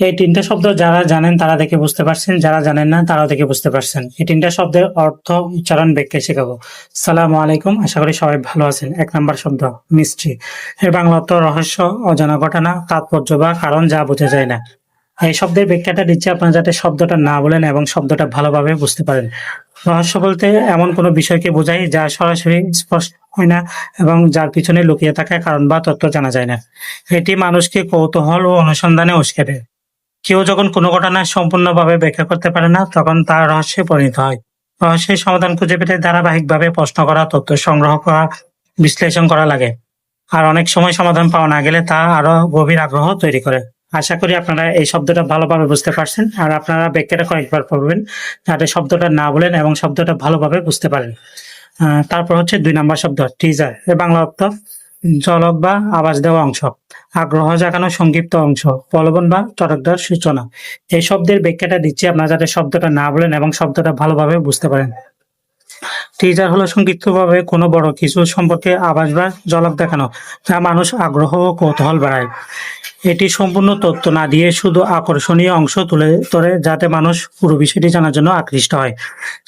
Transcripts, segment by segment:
এই তিনটা শব্দ যারা জানেন তারা দেখে বুঝতে পারছেন, যারা জানেন না তারাও দেখে বুঝতে পারছেন। এই তিনটা শব্দের অর্থ উচ্চারণ ব্যাখ্যা শেখাবো। সালাম আলাইকুম, আশা করি সবাই ভালো আছেন। এক নম্বর শব্দ, মিষ্টি। এর বাংলা অর্থ রহস্য, অজানা ঘটনা, তাৎপর্য বা কারণ যা বোঝা যায় না। এই শব্দের ব্যাখ্যাটা দিচ্ছে আপনারা যাতে শব্দটা না বলেন এবং শব্দটা ভালোভাবে বুঝতে পারেন। রহস্য বলতে এমন কোনো বিষয়কে বোঝায় যা সরাসরি স্পষ্ট হয় না এবং যার পিছনে লুকিয়ে থাকা কারণ বা তথ্য জানা যায় না। এটি মানুষকে কৌতূহল ও অনুসন্ধানে উস্কে দেয়। কেউ যখন কোনো ঘটনা সম্পূর্ণভাবে ব্যাখ্যা করতে পারে না, তখন তা রহস্যে পরিণত হয়। রহস্যের সমাধান খুঁজে পেতে ধারাবাহিকভাবে প্রশ্ন করা, তথ্য সংগ্রহ করা, বিশ্লেষণ করা লাগে। আর অনেক সময় সমাধান পাওয়া না গেলে তা আরও গভীর আগ্রহ তৈরি করে। আশা করি আপনারা এই শব্দটা ভালোভাবে বুঝতে পারছেন। আর আপনারা ব্যাখ্যাটা কয়েকবার পড়বেন, যাতে শব্দটা না বলেন এবং শব্দটা ভালোভাবে বুঝতে পারেন। তারপর হচ্ছে দুই নম্বর শব্দ টিজার বাংলা অর্থ। জলক বা আবাস দেওয়া অংশ, আগ্রহ জাগানো সংক্ষিপ্ত অংশ, প্রলোভন বা চটকদার সূচনা। এই শব্দের ব্যাখ্যাটা দিচ্ছি আপনারা যাতে শব্দটা না বলেন এবং শব্দটা ভালোভাবে বুঝতে পারেন। টিজার হলো সংক্ষিপ্তভাবে কোনো বড় কিছু সম্পর্কে আবাস বা জলক দেখানো, যা মানুষ আগ্রহ ও কৌতূহল বাড়ায়। এটি সম্পূর্ণ তথ্য না দিয়ে শুধু আকর্ষণীয় অংশ তুলে ধরে যাতে মানুষ পুরো বিষয়টি জানার জন্য আকৃষ্ট হয়।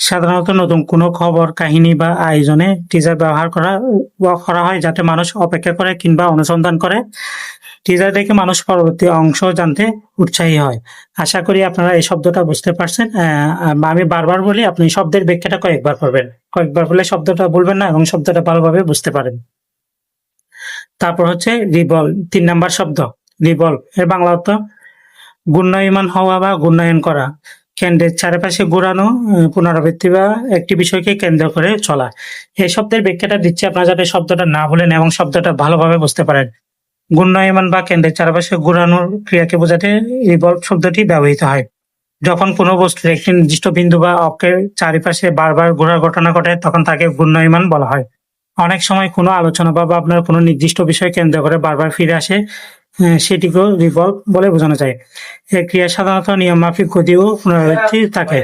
সাধারণত নতুন কোনো খবর, কাহিনী বা আয়োজনে টিজার ব্যবহার করা করা হয় যাতে মানুষ অপেক্ষা করে কিংবা অনুসন্ধান করে। টিজার দেখে মানুষ পরবর্তী অংশ জানতে উৎসাহী হয়। আশা করি আপনারা এই শব্দটা বুঝতে পারছেন। আমি বারবার বলি, আপনি শব্দের ব্যাখ্যাটা কয়েকবার করবেন। কয়েকবার বলে শব্দটা বলবেন না এবং শব্দটা ভালোভাবে বুঝতে পারেন। তারপর হচ্ছে রিবল, তিন নাম্বার শব্দ। রিবল এর বাংলা অর্থ, গুণায়মান হওয়া বা গুণায়ন করা। কেন্দ্রের চারিপাশে ঘোরানো পুনরাবৃত্তি বা একটি বিষয়কে কেন্দ্র করে চলা। এই শব্দের ব্যাখ্যাটা দিচ্ছি, আপনারা যাতে শব্দটা না বলেন এবং শব্দটা ভালোভাবে বুঝতে পারেন। গুণায়মান বা কেন্দ্রের চারপাশে ঘোরানোর ক্রিয়াকে বোঝাতে রিভলভ শব্দটি ব্যবহৃত হয়। যখন কোনো বস্তুর একটি নির্দিষ্ট বিন্দু বা অক্ষের চারিপাশে বারবার ঘোরার ঘটনা ঘটে, তখন তাকে ঘূর্ণয়মান বলা হয়। অনেক সময় কোনো আলোচনা বা আপনার কোনো নির্দিষ্ট বিষয় কেন্দ্র করে বারবার ফিরে আসে সেটিকেও রিভলভ বলে বোঝানো যায়। এই ক্রিয়া সাধারণত নিয়ম মাফিক গতি পুনরাবৃত্তি থাকে।